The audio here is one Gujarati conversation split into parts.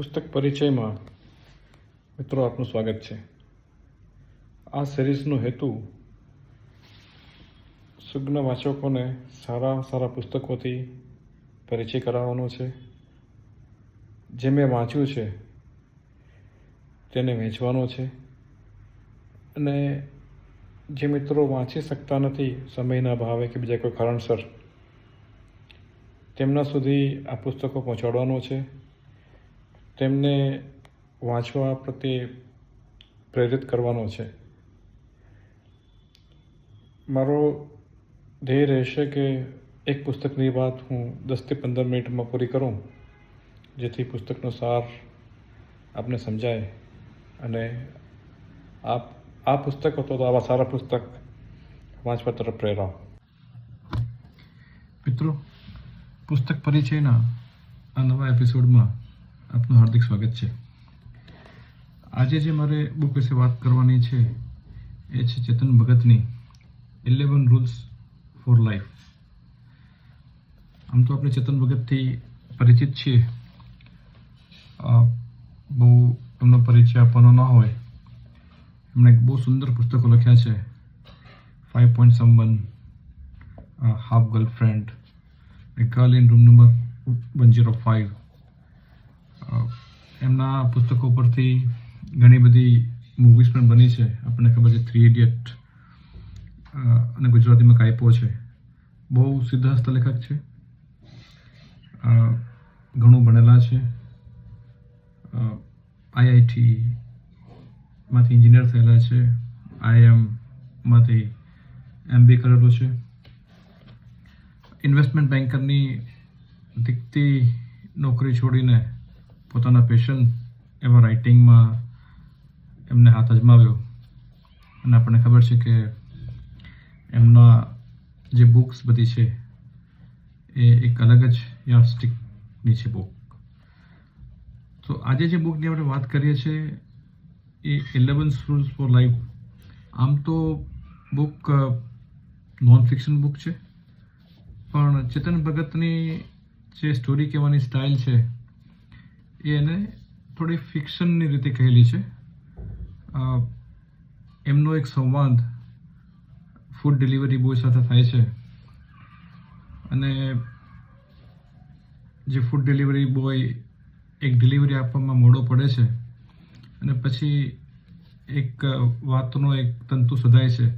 પુસ્તક પરિચયમાં મિત્રો આપનું સ્વાગત છે. આ સિરીઝનો હેતુ સુગ્ન વાચકોને સારા સારા પુસ્તકોથી પરિચય કરાવવાનો છે. જે મેં વાંચ્યું છે તેને વેચવાનો છે. અને જે મિત્રો વાંચી શકતા નથી સમયના ભાવે કે બીજા કોઈ કારણસર, તેમના સુધી આ પુસ્તકો પહોંચાડવાનો છે. તેમને વાંચવા પ્રત્યે પ્રેરિત કરવાનો છે. મારો ધ્યેય રહેશે કે એક પુસ્તકની વાત હું દસથી પંદર મિનિટમાં પૂરી કરું, જેથી પુસ્તકનો સાર આપને સમજાય અને આપ, આ પુસ્તક હતો તો આવા સારા પુસ્તક વાંચવા તરફ પ્રેરાવ. મિત્રો, પુસ્તક પરિચયના આ નવા એપિસોડમાં આપનું હાર્દિક સ્વાગત છે. આજે જે મારે બુક વિશે વાત કરવાની છે, એ છે ચેતન ભગતની ઇલેવન રૂલ્સ ફોર લાઈફ આમ તો આપણે ચેતન ભગતથી પરિચિત છીએ. બહુ એમનો પરિચય આપવાનો ન હોય. એમણે બહુ સુંદર પુસ્તકો લખ્યા છે. Five point someone half girlfriend girl in room number one zero five એમના પુસ્તકો પરથી ઘણી બધી મૂવીઝ પણ બની છે. આપણને ખબર છે થ્રી ઇડિયટ અને ગુજરાતીમાં કાયપો છે. બહુ સિદ્ધહસ્ત લેખક છે. ઘણું ભણેલા છે. આઈઆઈટી માંથી એન્જિનિયર થયેલા છે. આઈએમમાંથી એમબી કરેલો છે. ઇન્વેસ્ટમેન્ટ બેન્કરની દીકતી નોકરી છોડીને પોતાના પેશન એવા રાઇટિંગમાં એમને હાથ અજમાવ્યો. અને આપણને ખબર છે કે એમના જે બુક્સ બધી છે, એ એક અલગ જ યાસ્ટિકની છે બુક તો આજે જે બુકની આપણે વાત કરીએ છીએ, એ ઇલેવન રૂલ્સ ફોર લાઈફ આમ તો બુક નોન ફિક્શન બુક છે. પણ ચેતન ભગતની જે સ્ટોરી કહેવાની સ્ટાઇલ છે એને થોડી ફિક્શનની રીતે કહેલી છે. એમનો એક સંવાદ ફૂડ ડિલિવરી બોય સાથે થાય છે. અને જે ફૂડ ડિલિવરી બોય એક ડિલિવરી આપવામાં મોડો પડે છે અને પછી એક વાતનો એક તંતુ સધાય છે.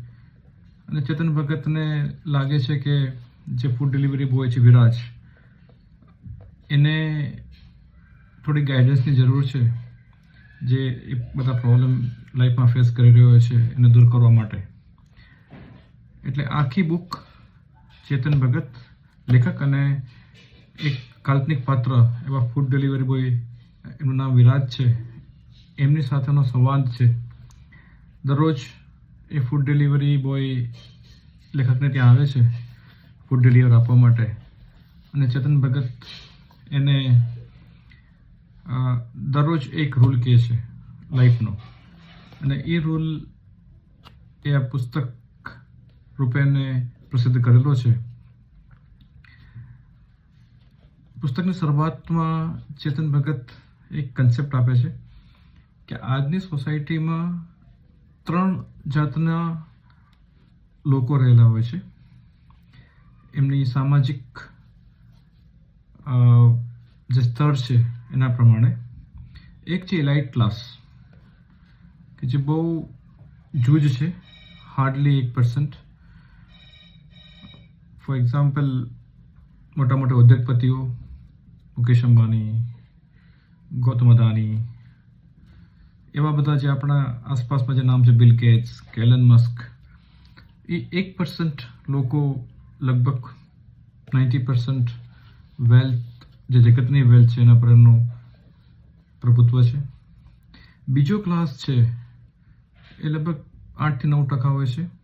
અને ચેતન ભગતને લાગે છે કે જે ફૂડ ડિલિવરી બોય છે વિરાજ, એને થોડી ગાઈડન્સની જરૂર છે, જે એ બધા પ્રોબ્લેમ લાઈફમાં ફેસ કરી રહ્યો છે એને દૂર કરવા માટે. એટલે આખી બુક ચેતન ભગત, લેખક અને એક કાલ્પનિક પાત્ર એવા ફૂડ ડિલિવરી બોય એનું નામ વિરાજ છે. એમની સાથેનો સંવાદ છે. દરરોજ એ ફૂડ ડિલિવરી બોય લેખકને ત્યાં આવે છે ફૂડ ડિલિવર આપવા માટે. અને ચેતન ભગત એને દરરોજ એક રૂલ કહે છે લાઈફનો અને એ રૂલ એ આ પુસ્તક રૂપેને પ્રસિદ્ધ કરેલો છે. પુસ્તકની શરૂઆતમાં ચેતન ભગત એક કન્સેપ્ટ આપે છે કે આજની સોસાયટીમાં ત્રણ જાતના લોકો રહેલા હોય છે. એમની સામાજિક જે સ્તર છે એના પ્રમાણે. એક છે ઇલાઇટ ક્લાસ કે જે બહુ જૂજ છે હાર્ડલી એક પર્સન્ટ ફોર એક્ઝામ્પલ મોટા મોટા ઉદ્યોગપતિઓ, મુકેશ અંબાણી, ગૌતમ અદાણી, એવા બધા જે આપણા આસપાસમાં જે નામ છે બિલ ગેટ્સ કેલન મસ્ક એ એક પર્સન્ટ લોકો લગભગ નાઇન્ટી પર્સન્ટ વેલ્થ જે જગતની વેલ્થ છે, એના પર એમનું પ્રભુત્વ છે. બીજો ક્લાસ છે એ લગભગ આઠથી નવ ટકા હોય છે.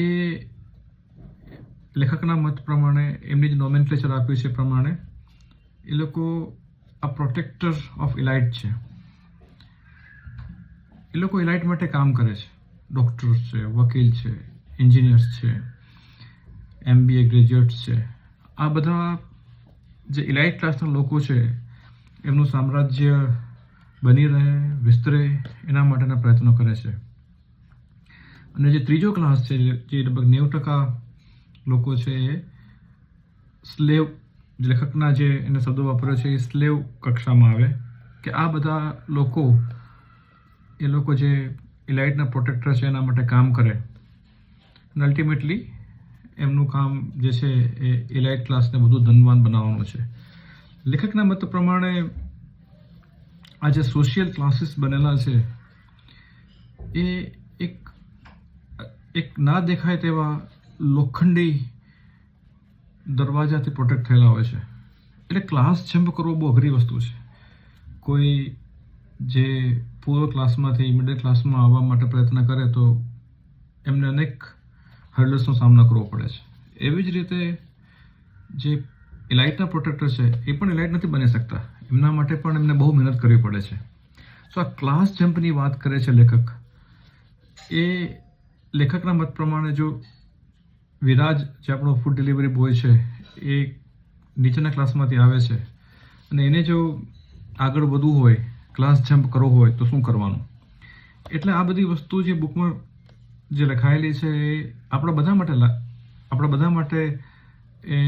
એ લેખકના મત પ્રમાણે, એમની જે નોમેન્ક્લેચર આપ્યું છે પ્રમાણે, એ લોકો આ પ્રોટેક્ટર ઓફ ઇલાઇટ છે. એ લોકો ઇલાઇટ માટે કામ કરે છે. ડૉક્ટર્સ છે, વકીલ છે એન્જિનિયર્સ છે એમબીએ ગ્રેજ્યુએટ્સ છે. આ બધા જે ઇલાઇટ ક્લાસના લોકો છે એમનું સામ્રાજ્ય બની રહે, વિસ્તરે, એના માટેના પ્રયત્નો કરે છે. અને જે ત્રીજો ક્લાસ છે, જે લગભગ નેવું ટકા લોકો છે, એ સ્લેવ લેખકના જે એને શબ્દો વાપર્યો છે, એ સ્લેવ કક્ષામાં આવે. કે આ બધા લોકો, એ લોકો જે ઇલાઇટના પ્રોટેક્ટર છે, એના માટે કામ કરે. અને અલ્ટિમેટલી એમનું કામ જે છે, એ ઇલાઇટ ક્લાસને વધુ ધનવાન બનાવવાનું છે. લેખકના મત પ્રમાણે આ જે સોશિયલ ક્લાસીસ બનેલા છે, એ એક એક ના દેખાય તેવા લોખંડી દરવાજાથી પ્રોટેક્ટ થયેલા હોય છે. એટલે ક્લાસ જમ્પ કરવો બહુ અઘરી વસ્તુ છે. કોઈ જે પૂર્વ ક્લાસમાંથી મિડલ ક્લાસમાં આવવા માટે પ્રયત્ન કરે તો એમને અનેક હર્ડલ્સનો સામનો કરવો પડે છે. એવી જ રીતે જે ઇલાઇટના પ્રોટેક્ટર છે, એ પણ ઇલાઇટ નથી બની શકતા. એમના માટે પણ એમને બહુ મહેનત કરવી પડે છે. સો આ ક્લાસ જમ્પની વાત કરે છે લેખક. એ લેખકના મત પ્રમાણે જો વિરાજ, જે આપણો ફૂડ ડિલિવરી બોય છે, એ નીચેના ક્લાસમાંથી આવે છે અને એને જો આગળ વધવું હોય, ક્લાસ જમ્પ કરવો હોય, તો શું કરવાનું? એટલે આ બધી વસ્તુ જે બુકમાં જે લખાયેલી છે, એ આપણા બધા માટે આપણા બધા માટે એ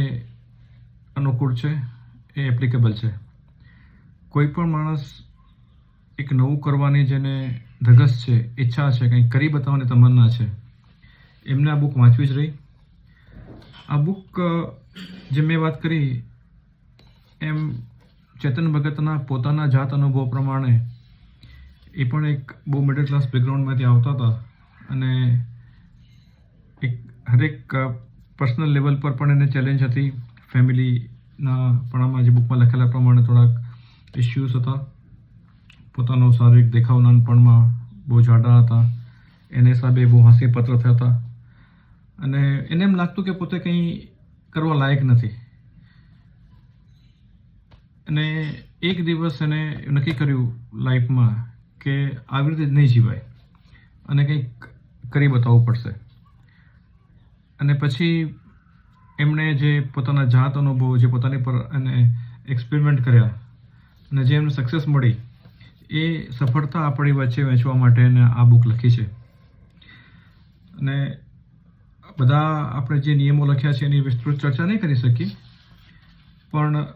અનુકૂળ છે, એ એપ્લિકેબલ છે. કોઈ પણ માણસ એક નવું કરવાની જેને ધગસ છે, ઈચ્છા છે, કંઈક કરી બતાવવાની તમન્ના છે, એમને આ બુક વાંચવી જ રહી. આ બુક જે મેં વાત કરી, એમ ચેતન ભગતના પોતાના જાત અનુભવ પ્રમાણે એ પણ એક બહુ મિડલ ક્લાસ બેકગ્રાઉન્ડમાંથી આવતા હતા અને એક હરેક પર્સનલ લેવલ પર પણ એને ચેલેન્જ હતી. ફેમિલીના પણામાં જે બુકમાં લખેલા પ્રમાણે થોડાક ઇસ્યુઝ હતા. પોતાનો શારીરિક દેખાવ નાનપણમાં બહુ જાડા હતા. એને હિસાબે બહુ હાસ્યપત્ર થયા હતા. અને એને એમ લાગતું કે પોતે કંઈ કરવા લાયક નથી. અને એક દિવસ એને નક્કી કર્યું લાઈફમાં કે આવી રીતે નહીં જીવાય. અને કંઈક કરી બતાવવું પડશે. અને પછી એમણે જે પોતાના જાત અનુભવ જે પોતાની પર અને એક્સપેરિમેન્ટ કર્યા અને જે એમને સક્સેસ મળી, એ સફળતા આપણી વચ્ચે વહેંચવા માટે આ બુક લખી છે. અને બધા આપણે જે નિયમો લખ્યા છે એની વિસ્તૃત ચર્ચા નહીં કરી શકી પણ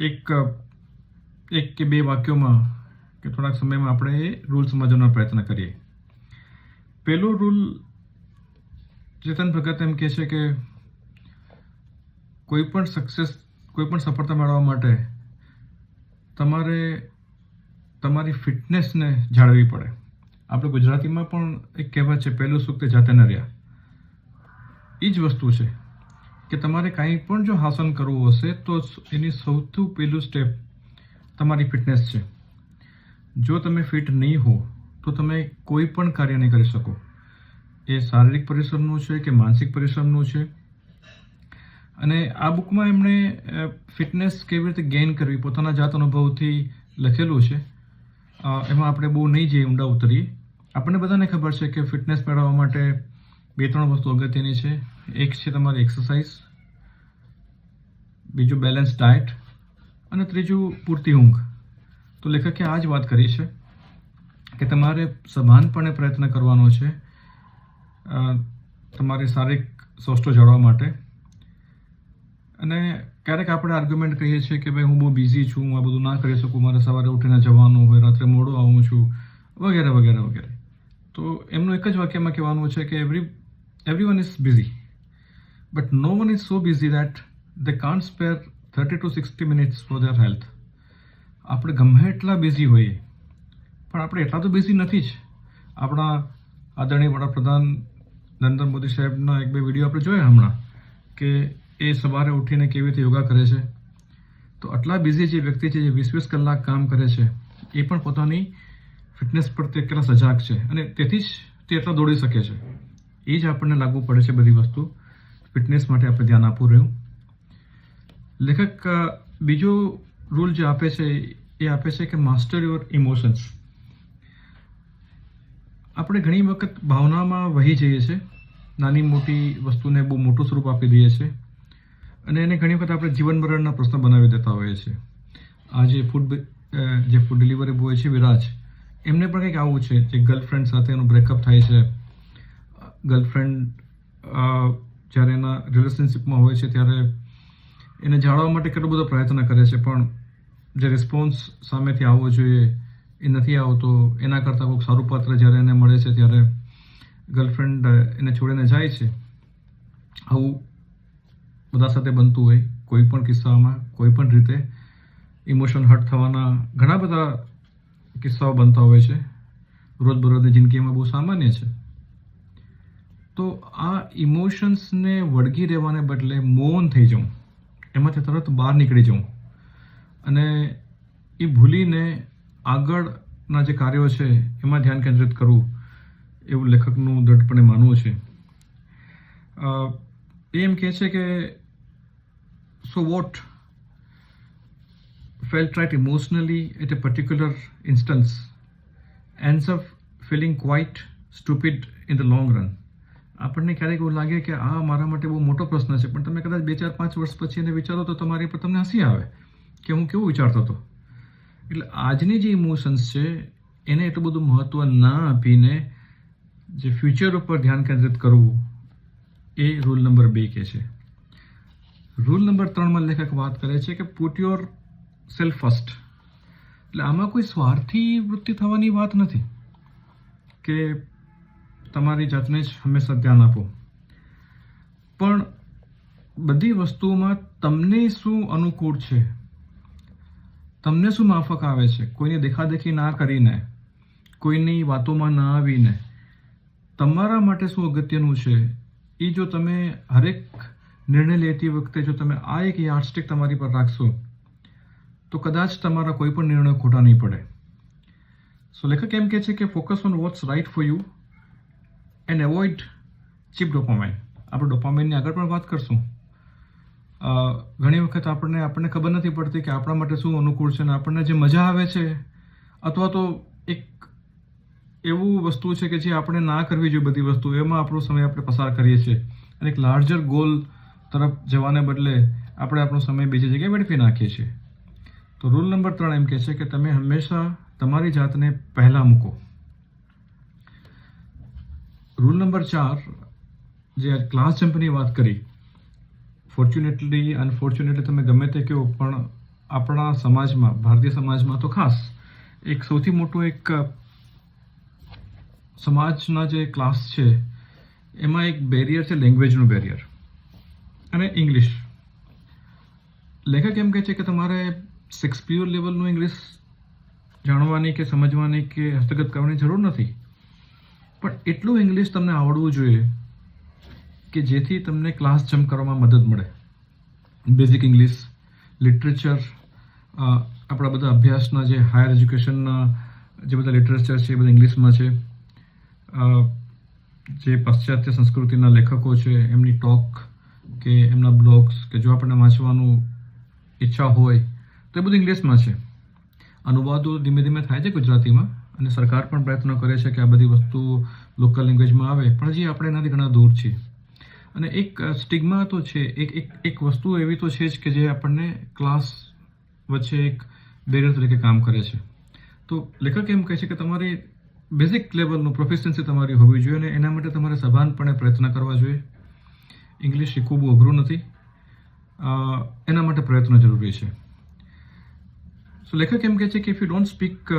એક એક કે બે વાક્યોમાં કે થોડાક સમયમાં આપણે એ રૂલ સમજવાનો પ્રયત્ન કરીએ. પહેલો રૂલ ચેતન ભગત એમ કહે છે કે કોઈ પણ સક્સેસ કોઈ પણ સફળતા મેળવવા માટે તમારે તમારી ફિટનેસને જાળવવી પડે. આપણે ગુજરાતીમાં પણ એક કહેવત છે, પહેલું સુખ તે જાતે ન રહ્યા. એ જ વસ્તુ છે કે તમારે કાંઈ પણ જો હાસલ કરવું હશે, તો એની સૌથી પહેલું સ્ટેપ તમારી ફિટનેસ છે. જો તમે ફિટ નહીં હો, તો તમે કોઈ પણ કાર્ય નહીં કરી શકો. એ શારીરિક પરિશ્રમનું છે કે માનસિક પરિશ્રમનું છે? અને આ બુકમાં એમણે ફિટનેસ કેવી રીતે ગેઇન કરવી, પોતાના જાત અનુભવથી લખેલું છે. એમાં આપણે બહુ નહીં જઈએ, ઊંડા ઉતરીએ. આપણને બધાને ખબર છે કે ફિટનેસ મેળવવા માટે બે ત્રણ વસ્તુ અગત્યની છે. એક છે તમારી એક્સરસાઇઝ, બીજું બેલેન્સ ડાયટ, અને ત્રીજું પૂરતી ઊંઘ. તો લેખકે આ જ વાત કરી છે કે તમારે સભાનપણે પ્રયત્ન કરવાનો છે. તમારી શારીરિક સ્વસ્થો જાળવવા માટે. અને ક્યારેક આપણે આર્ગ્યુમેન્ટ કહીએ છીએ કે ભાઈ હું બહુ બિઝી છું, હું આ બધું ના કરી શકું, મારે સવારે ઉઠીને જવાનું હોય, રાત્રે મોડું આવું છું, વગેરે વગેરે વગેરે. તો એમનું એક જ વાક્યમાં કહેવાનું છે કે every every one is busy but no one is so busy that they can't spare thirty to sixty minutes for their health આપણે ગમે એટલા બિઝી હોઈએ, પણ આપણે એટલા તો બિઝી નથી જ. આપણા આદરણીય વડાપ્રધાન નરેન્દ્ર મોદી સાહેબના એક બે વીડિયો આપણે જોયા હમણાં કે એ સવારે ઉઠીને કેવી રીતે યોગા કરે છે. તો આટલા બિઝી જે વ્યક્તિ છે, જે વીસ વીસ કલાક કામ કરે છે, એ પણ પોતાની ફિટનેસ પ્રત્યે કેટલા સજાગ છે અને તેથી જ તે એટલા દોડી શકે છે. એ જ આપણને લાગુ પડે છે બધી વસ્તુ. ફિટનેસ માટે આપણે ધ્યાન આપવું રહ્યું. લેખક બીજો રૂલ જે આપે છે, એ આપે છે કે માસ્ટર યોર ઇમોશન્સ આપણે ઘણી વખત ભાવનામાં વહી જઈએ છીએ. નાની મોટી વસ્તુને બહુ મોટું સ્વરૂપ આપી દઈએ છીએ. અને એને ઘણી વખત આપણે જીવન મરણના પ્રશ્ન બનાવી દેતા હોઈએ છીએ. આ જે ફૂડ જે ફૂડ ડિલિવરી બોય છે, વિરાજ, એમને પણ કંઈક આવું છે જે ગર્લફ્રેન્ડ સાથે એનું બ્રેકઅપ થાય છે. ગર્લફ્રેન્ડ જ્યારે એના રિલેશનશિપમાં હોય છે, ત્યારે એને જાળવવા માટે કેટલો બધો પ્રયત્ન કરે છે, પણ જે રિસ્પોન્સ સામેથી આવવો જોઈએ એ નથી આવતો. એના કરતાં કોઈક સારું પાત્ર જ્યારે એને મળે છે, ત્યારે ગર્લફ્રેન્ડ એને છોડીને જાય છે, આવું બધા સાથે બનતું હોય, કોઈ પણ કિસ્સામાં, કોઈ પણ રીતે ઇમોશન હર્ટ થવાના ઘણા બધા કિસ્સાઓ બનતા હોય છે. રોજબરોજની જિંદગીમાં બહુ સામાન્ય છે. તો આ ઇમોશન્સને વળગી રહેવાને બદલે મૌન થઈ જાઉં એમાંથી તરત બહાર નીકળી જાઉં અને એ ભૂલીને આગળના જે કાર્યો છે, એમાં ધ્યાન કેન્દ્રિત કરવું, એવું લેખકનું દ્રઢપણે માનવું છે. એમ કહે છે કે so what felt right emotionally at a particular instance. Ends up feeling quite stupid in the long run. આપણને ક્યારેક એવું લાગે કે, આ મારા માટે બહુ મોટો પ્રશ્ન છે, પણ તમે કદાચ બે ચાર પાંચ વર્ષ પછી એને વિચારો તો તમારી પર તમને હસી આવે. કે હું કેવું વિચારતો હતો? એટલે આજની જે ઇમોશન્સ છે, એને એટલું બધું મહત્ત્વ ના આપીને જે ફ્યુચર ઉપર ધ્યાન કેન્દ્રિત કરવું, એ રૂલ નંબર બે કે છે. રૂલ નંબર ત્રણમાં લેખક વાત કરે છે કે પુટ યોર સેલ્ફ ફર્સ્ટ એટલે આમાં કોઈ સ્વાર્થી વૃત્તિ થવાની વાત નથી કે તમારી જાતને જ હંમેશા ધ્યાન આપો. પણ બધી વસ્તુઓમાં તમને શું અનુકૂળ છે તમને શું માફક આવે છે? કોઈની દેખાદેખી ના કરીને, કોઈની વાતોમાં ના આવીને. તમારા માટે શું અગત્યનું છે? એ જો તમે હરેક નિર્ણય લેતી વખતે જો તમે આ એક યાર્ડસ્ટિક તમારી પર રાખશો, તો કદાચ તમારા કોઈ પણ નિર્ણય ખોટા નહીં પડે. સો લેખક એમ કહે છે કે focus on what's right for you and avoid cheap dopamine આપણે ડોપામાઇનની આગળ પણ વાત કરશું. ઘણી વખત આપણને આપણને ખબર નથી પડતી કે આપણા માટે શું અનુકૂળ છે અને આપણને જે મજા આવે છે, અથવા તો એક એવું વસ્તુ છે કે જે આપણે ના કરવી જોઈએ બધી વસ્તુ, એમાં આપણો સમય આપણે પસાર કરીએ છીએ. અને એક લાર્જર ગોલ તરફ જવાને બદલે આપણે આપણો સમય બીજી જગ્યાએ વેડફી નાખીએ છીએ. તો રૂલ નંબર ત્રણ એમ કહે છે કે તમે હંમેશા તમારી જાતને પહેલાં મૂકો. રૂલ નંબર ચાર, જે ક્લાસ જમ્પની વાત કરી ફોર્ચ્યુનેટલી અનફોર્ચ્યુનેટલી તમે ગમે તે કહો, પણ આપણા સમાજમાં, ભારતીય સમાજમાં તો ખાસ એક સૌથી મોટું એક સમાજના જે ક્લાસ છે, એમાં એક બેરિયર છે લેંગ્વેજનું બેરિયર અને ઇંગ્લિશ લેખક એમ કહે છે કે તમારે શેક્સપિયર લેવલનું ઇંગ્લિશ જાણવાની કે સમજવાની કે હસ્તગત કરવાની જરૂર નથી. પણ એટલું ઇંગ્લિશ તમને આવડવું જોઈએ કે જેથી તમને ક્લાસ જમ્પ કરવામાં મદદ મળે. બેઝિક ઇંગ્લિશ લિટરેચર આપણા બધા અભ્યાસના જે હાયર એજ્યુકેશનના જે બધા લિટરેચર છે, એ બધા ઇંગ્લિશમાં છે. જે પાશ્ચાત્ય સંસ્કૃતિના લેખકો છે, એમની ટોક કે એમના બ્લોગ્સ કે જો આપણને વાંચવાનું ઈચ્છા હોય, તો એ બધું ઇંગ્લિશમાં છે. અનુવાદો ધીમે ધીમે થાય છે ગુજરાતીમાં અને સરકાર પણ પ્રયત્ન કરે છે કે આ બધી વસ્તુ લોકલ લેંગ્વેજમાં આવે, પણ હજી આપણે એનાથી ઘણા દૂર છીએ. અને એક સ્ટિગ્મા તો છે, એક એક એક વસ્તુ એવી તો છે જ કે જે આપણને ક્લાસ વચ્ચે એક બેરિયર તરીકે કામ કરે છે. તો લેખક એમ કહે છે કે તમારી બેઝિક લેવલનું પ્રોફિશન્સી તમારી હોવી જોઈએ અને એના માટે તમારે સભાનપણે પ્રયત્ન કરવા જોઈએ. ઇંગ્લિશ શીખવું બહુ અઘરું નથી. એના માટે પ્રયત્નો જરૂરી છે. સો લેખક એમ કહે છે કે if you don't speak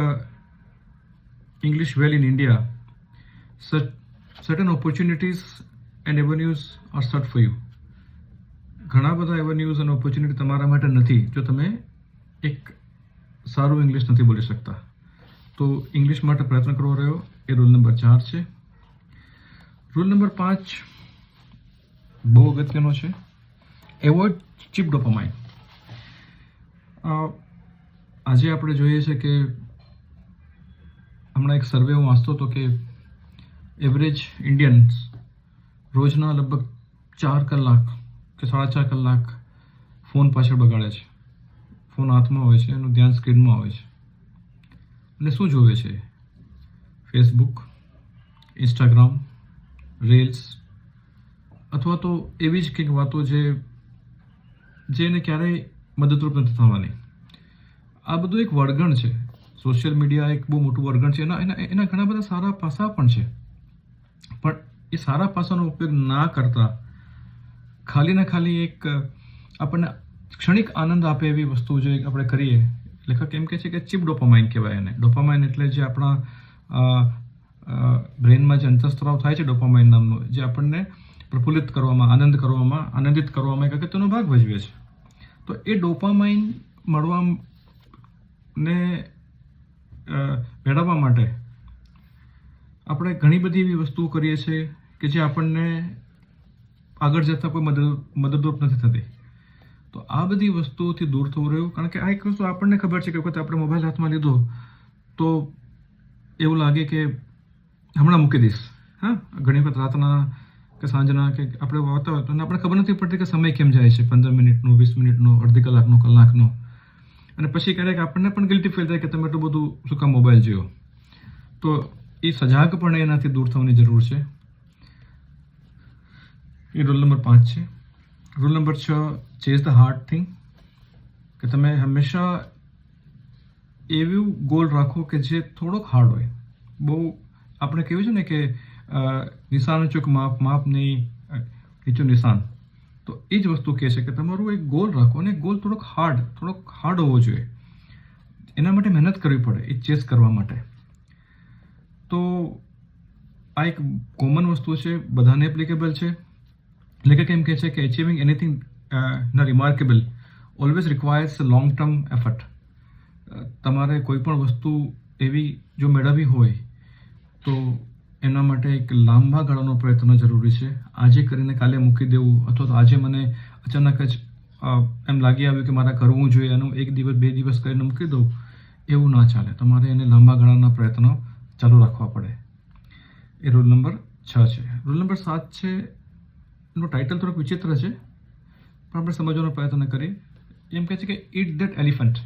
English well in India certain opportunities and avenues are shut for you ઘણા બધા એવન્યુઝ અને ઓપોર્ચ્યુનિટી તમારા માટે નથી, જો તમે એક સારું ઇંગ્લિશ નથી બોલી શકતા. તો ઇંગ્લિશ માટે પ્રયત્ન કરવો રહ્યો. એ રૂલ નંબર ચાર છે. રૂલ નંબર પાંચ બહુ અગત્યનો છે. એવોઇડ ચીપ ડોપામાઇન આજે આપણે જોઈએ છે કે હમણાં એક સર્વે હું વાંચતો હતો કે એવરેજ ઇન્ડિયન્સ રોજના લગભગ ચાર કલાક કે સાડા ચાર કલાક ફોન પાછળ બગાડે છે. ફોન હાથમાં હોય છે, એનું ધ્યાન સ્ક્રીનમાં હોય છે. અને શું જોવે છે? ફેસબુક ઇન્સ્ટાગ્રામ રીલ્સ અથવા તો એવી જ કંઈક વાતો જે જે એને ક્યારેય મદદરૂપ નથી થવાની. આ બધું એક વળગણ છે. સોશિયલ મીડિયા એક બહુ મોટું વળગણ છે. એના એના એના ઘણા બધા સારા પાસા પણ છે. પણ એ સારા પાસાનો ઉપયોગ ના કરતા ખાલી ને ખાલી એક આપણને ક્ષણિક આનંદ આપે એવી વસ્તુ જે આપણે કરીએ. લેખક એમ કહે છે કે ચીપ ડોપામાઇન કહેવાય એને. ડોપામાઇન એટલે જે આપણા બ્રેનમાં જે અંતઃસ્ત્રાવ થાય છે ડોપામાઇન નામનો, જે આપણને પ્રફુલ્લિત કરવામાં, આનંદ કરવામાં, આનંદિત કરવામાં એક અગત્યનો ભાગ ભજવે છે. તો એ ડોપામાઇન મળવા ને મેળવવા માટે આપણે ઘણી બધી એવી વસ્તુઓ કરીએ છીએ કે જે આપણને આગળ જતાં કોઈ મદદ, મદદરૂપ નથી થતી. તો આ બધી વસ્તુઓથી દૂર થવું રહ્યું. કારણ કે આ એક વસ્તુ આપણને ખબર છે કે વખત આપણે મોબાઈલ હાથમાં લીધો, તો એવું લાગે કે હમણાં મૂકી દઈશ. હા, ઘણી વખત રાતના કે સાંજના કે આપણે વાતા હોય તો આપણે ખબર નથી પડતી કે સમય કેમ જાય છે. પંદર મિનિટનો, વીસ મિનિટનો, અડધી કલાકનો કલાકનો. અને પછી ક્યારેક આપણને પણ ગિલ્ટી ફીલ થાય કે તમે એટલું બધું શું કામ મોબાઈલ જોયો. તો એ સજાગપણે એનાથી દૂર થવાની જરૂર છે. એ રૂલ નંબર પાંચ છે. રૂલ નંબર છ ચેઝ ધ હાર્ડ થિંગ કે તમે હંમેશા એવું ગોલ રાખો કે જે થોડોક હાર્ડ હોય. બહુ આપણે કહ્યું છે ને કે નિશાન ચૂક, માપ માપ નહીં નીચું નિશાન. તો એ જ વસ્તુ કહે છે કે તમારું એક ગોલ રાખો અને ગોલ થોડોક હાર્ડ થોડોક હાર્ડ હોવો જોઈએ. એના માટે મહેનત કરવી પડે, એ ચેસ કરવા માટે. તો આ એક કોમન વસ્તુ છે, બધાને એપ્લિકેબલ છે. લેખક એમ કહે છે કે એચિવિંગ એનીથિંગ ન remarkable always requires long term effort તમારે કોઈ પણ વસ્તુ એવી જો મેળવવી હોય, તો એના માટે એક લાંબા ગાળાનો પ્રયત્ન જરૂરી છે. આજે કરીને કાલે મૂકી દેવું, અથવા તો આજે મને અચાનક જ એમ લાગી આવ્યું કે મારે કરવું જોઈએ, એનું એક દિવસ, બે દિવસ કરીને મૂકી દઉં, એવું ના ચાલે. તમારે એને લાંબા ગાળાના પ્રયત્નો ચાલુ રાખવા પડે. એ રૂલ નંબર છ છે. રૂલ નંબર સાત છે, એનું ટાઇટલ થોડુંક વિચિત્ર છે, પણ આપણે સમજવાનો પ્રયત્ન કરીએ એમ કહે છે કે ઇટ દેટ એલિફન્ટ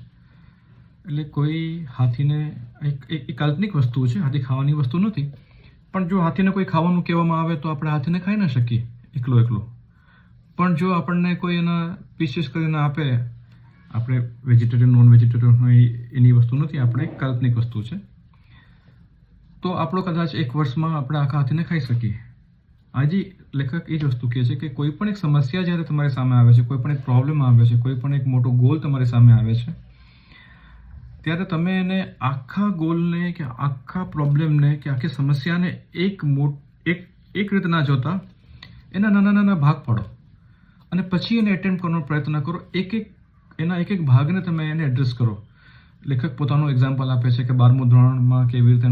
એટલે કોઈ હાથીને, એક એક કાલ્પનિક વસ્તુ છે, હાથી ખાવાની વસ્તુ નથી. પણ જો હાથીને કોઈ ખાવાનું કહેવામાં આવે તો આપણે હાથીને ખાઈ ન શકીએ, એકલો એકલો. પણ જો આપણને કોઈ એના પીસીસ કરીને આપે, આપણે વેજીટેરિયન નોન વેજીટેરિયન હોય એની વસ્તુ નથી, આપણે કાલ્પનિક વસ્તુ છે. તો આપણો કદાચ એક વર્ષમાં આપણે આખા હાથીને ખાઈ શકીએ. આજે લેખક એ જ વસ્તુ કહે છે કે કોઈ પણ એક સમસ્યા જ્યારે તમારી સામે આવે છે, કોઈ પણ એક પ્રોબ્લેમ આવે છે, કોઈ પણ એક મોટો ગોલ તમારી સામે આવે છે, ત્યારે તમે એને આખા ગોલને કે આખા પ્રોબ્લેમને કે આખી સમસ્યાને એક મોટ, એક એક રીતે ના જોતા એના નાના નાના ભાગ પાડો. અને પછી એને એટેમ્પ કરવાનો પ્રયત્ન કરો. એક એક, એના એક એક ભાગને તમે એને એડ્રેસ કરો. લેખક પોતાનું એક્ઝામ્પલ આપે છે કે બારમું ધોરણમાં કેવી રીતે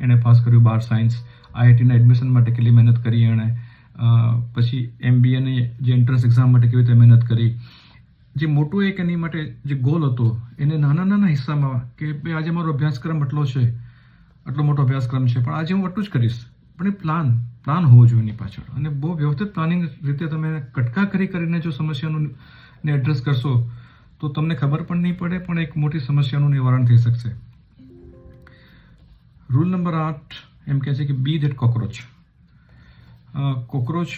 એણે- પાસ કર્યું બાર સાયન્સ આઈઆઈટીના એડમિશન માટે કેટલી મહેનત કરી એણે. પછી એમબીએની જે એન્ટ્રન્સ એક્ઝામ માટે કેવી રીતે મહેનત કરી. જે મોટું એક એની માટે જે ગોલ હતો, એને નાના નાના હિસ્સામાં કે ભાઈ આજે મારો અભ્યાસક્રમ આટલો છે, આટલો મોટો અભ્યાસક્રમ છે, પણ આજે હું આટલું જ કરીશ. પણ એ પ્લાન પ્લાન હોવો જોઈએ એની પાછળ. અને બહુ વ્યવસ્થિત પ્લાનિંગ રીતે તમે કટકા કરી કરીને જો સમસ્યાનું ને એડ્રેસ કરશો તો તમને ખબર પણ નહીં પડે, પણ એક મોટી સમસ્યાનું નિવારણ થઈ શકશે. રૂલ નંબર આઠ એમ કહે છે કે બી ધેટ કોકરોચ કોકરોચ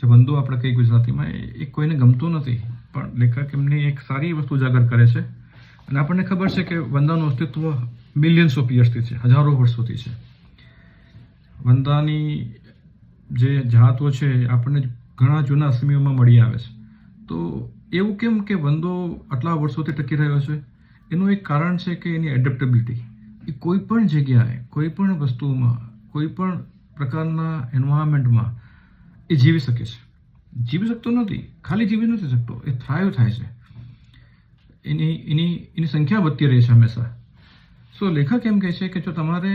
જે બંધુ આપણે કઈ ગુજરાતીમાં, એ કોઈને ગમતું નથી, પણ લેખક એમની એક સારી વસ્તુ ઉજાગર કરે છે. અને આપણને ખબર છે કે વંદાનું અસ્તિત્વ મિલિયન્સ ઓફ યર્સથી છે, હજારો વર્ષોથી છે. વંદાની જે જાતો છે, આપણને ઘણા જૂના સમયોમાં મળી આવે છે. તો એવું કેમ કે વંદો આટલા વર્ષોથી ટકી રહ્યો છે? એનું એક કારણ છે કે એની એડેપ્ટેબિલિટી એ કોઈ પણ જગ્યાએ, કોઈ પણ વસ્તુમાં, કોઈ પણ પ્રકારના એન્વાયરમેન્ટમાં એ જીવી શકે છે. જીવી શકતો નથી. ખાલી જીવી નથી શકતો. એ થ્રાયો થાય છે. એની એની એની સંખ્યા વધતી રહે છે હંમેશા. સો લેખક એમ કહે છે કે જો તમારે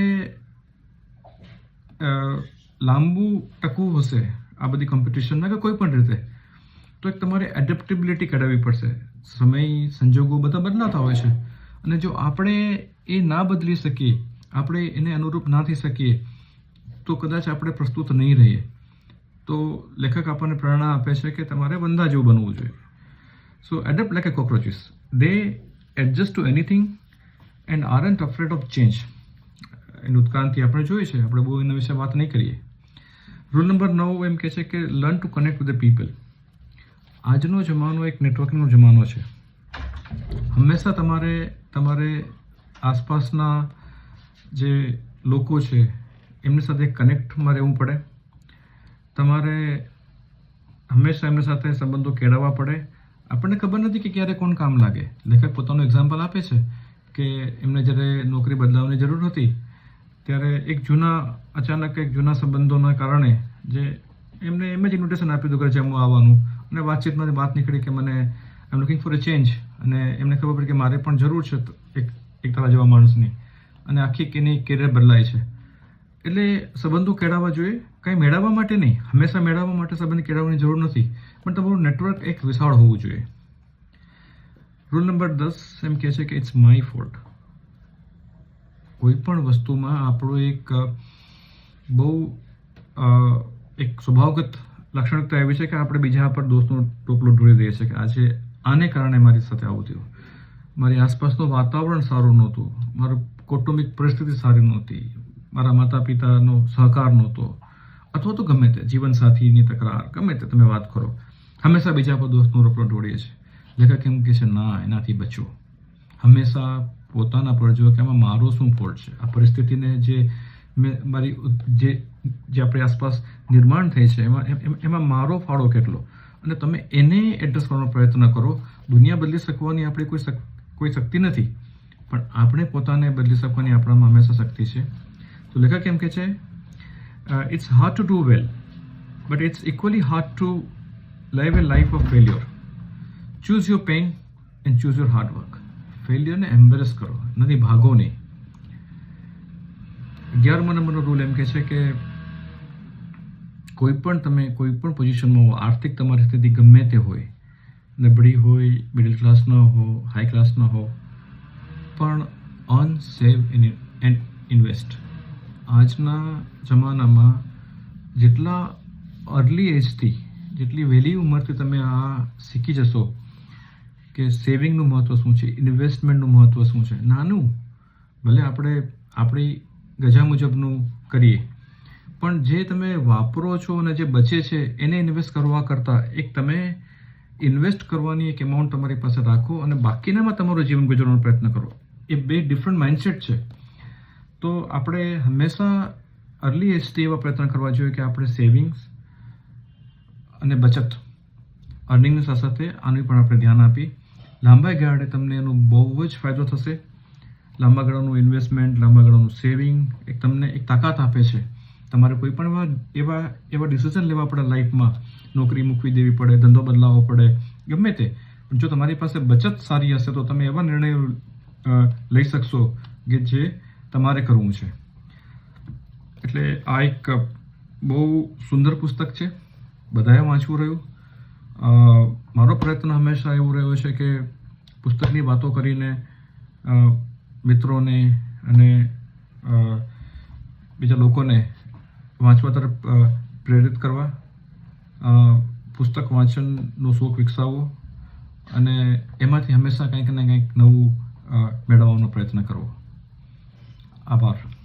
લાંબુ ટકવું હશે, આ બધી કોમ્પિટિશનમાં કે કોઈ પણ રીતે તો એક તમારે એડેપ્ટેબિલિટી કરાવવી પડશે. સમય, સંજોગો બધા બદલાતા હોય છે. અને જો આપણે એ ના બદલી શકીએ, આપણે એને અનુરૂપ ના થઈ શકીએ, તો કદાચ આપણે પ્રસ્તુત નહીં રહીએ. તો લેખક આપણને પ્રેરણા આપે છે કે તમારે વંદા જેવું બનવું જોઈએ. So adapt like a cockroaches they adjust to anything and aren't afraid of change એનું ઉત્ક્રાંતિ આપણે જોઈએ છે. આપણે બહુ એના વિશે વાત નહીં કરીએ. રૂલ નંબર નવ એમ કહે છે કે learn to connect with the people આજનો જમાનો એક નેટવર્કનો જમાનો છે. હંમેશા તમારે તમારે આસપાસના જે લોકો છે, એમની સાથે કનેક્ટમાં રહેવું પડે. તમારે હંમેશા એમની સાથે સંબંધો કેળવવા પડે. આપણને ખબર નથી કે ક્યારે કોણ કામ લાગે. લેખક પોતાનું એક્ઝામ્પલ આપે છે કે એમને જ્યારે નોકરી બદલાવવાની જરૂર હતી, ત્યારે એક જૂના, અચાનક એક જૂના સંબંધોના કારણે જે એમને એમ જ ઇન્વિટેશન આપ્યું હતું કે જમવા આવવાનું. અને વાતચીતમાંથી વાત નીકળી કે મને I am looking for a change અને એમને ખબર પડી કે મારે પણ જરૂર છે એક એક તારા જેવા માણસની. અને આખી એની કેરિયર બદલાય છે. એટલે સંબંધો કેળવવા જોઈએ. કંઈ મેળવવા માટે નહીં. હંમેશા મેળવવા માટે સંબંધ કેળવવાની જરૂર નથી. પણ તમારું નેટવર્ક એક વિશાળ હોવું જોઈએ. રૂલ નંબર દસ એમ કહે છે કે ઇટ્સ માય ફોલ્ટ કોઈ પણ વસ્તુમાં આપણું એક બહુ એક સ્વભાવગત લાક્ષણિકતા એવી છે કે આપણે બીજા પર દોષનો ટોપલો ઢોળી દઈએ છીએ કે આજે આને કારણે મારી સાથે આવું થયું. મારી આસપાસનું વાતાવરણ સારું નહોતું. મારું કૌટુંબિક પરિસ્થિતિ સારી નહોતી. મારા માતા પિતાનો સહકાર નહોતો. અથવા તો ગમે તે, જીવનસાથીની તકરાર, ગમે તે, તમે વાત કરો. હંમેશા બીજા પર દોષનો રોપલો ઢોળીએ છીએ. લેખક એમ કહે છે, ના, એનાથી બચો. હંમેશા પોતાના પર જો કે આમાં મારો શું ફોલ્ટ છે? આ પરિસ્થિતિને જે મેં મારી જે જે આપણી આસપાસ નિર્માણ થઈ છે, એમાં એમ- મારો ફાળો કેટલો? અને તમે એને એડ્રેસ કરવાનો પ્રયત્ન કરો. દુનિયા બદલી શકવાની આપણી કોઈ કોઈ શક્તિ નથી, પણ આપણે પોતાને બદલી શકવાની આપણામાં હંમેશા શક્તિ છે. તો લેખક એમ કે છે it's hard to do well but it's equally hard to live a life of failure choose your pain and choose your hard work ફેલિયરને embrace કરો નથી ભાગો નહીં. અગિયારમો નંબરનો રૂલ એમ કહે છે કે કોઈ પણ તમે કોઈ પણ પોઝિશનમાં હો, આર્થિક તમારી સ્થિતિ ગમે તે હોય, નબળી હોય મિડલ ક્લાસ હો હાઈ ક્લાસ ન હો, પણ અર્ન સેવ એન્ડ ઇન્વેસ્ટ આજના જમાનામાં જેટલા અર્લી એજથી જેટલી વહેલી ઉંમરથી તમે આ શીખી જશો કે સેવિંગનું મહત્ત્વ શું છે ઇન્વેસ્ટમેન્ટનું મહત્ત્વ શું છે. નાનું, ભલે આપણે, આપણી ગજા મુજબનું કરીએ પણ જે તમે વાપરો છો અને જે બચે છે, એને ઇન્વેસ્ટ કરવા કરતાં એક તમે ઇન્વેસ્ટ કરવાની એક એમાઉન્ટ તમારી પાસે રાખો અને બાકીનામાં તમારું જીવન ગુજારવાનો પ્રયત્ન કરો. એ બે ડિફરન્ટ માઇન્ડસેટ છે. તો આપણે હંમેશા અર્લી એજથી એવા પ્રયત્ન કરવા જોઈએ કે આપણે સેવિંગ્સ અને બચત અર્નિંગની સાથે સાથે આનું પણ આપણે ધ્યાન આપી. લાંબા ગાળે તમને એનો બહુ જ ફાયદો થશે. લાંબા ગાળાનું ઇન્વેસ્ટમેન્ટ લાંબા ગાળાનું સેવિંગ એક તમને એક તાકાત આપે છે. તમારે કોઈ પણ એવા એવા ડિસિઝન લેવા પડે લાઈફમાં નોકરી મૂકવી દેવી પડે, ધંધો બદલાવવો પડે, ગમે તે. જો તમારી પાસે બચત સારી હશે તો તમે એવા નિર્ણય લઈ શકશો કે જે તમારે કરવું છે. એટલે આ એક બહુ સુંદર પુસ્તક છે. બધાએ વાંચવું રહ્યું. મારો પ્રયત્ન હંમેશા એવું રહ્યો છે કે પુસ્તકની વાતો કરીને મિત્રોને અને બીજા લોકોને વાંચવા તરફ પ્રેરિત કરવા. પુસ્તક વાંચનનો શોખ વિકસાવવો અને એમાંથી હંમેશા કંઈક ને કંઈક નવું મેળવવાનો પ્રયત્ન કરવો. આભાર.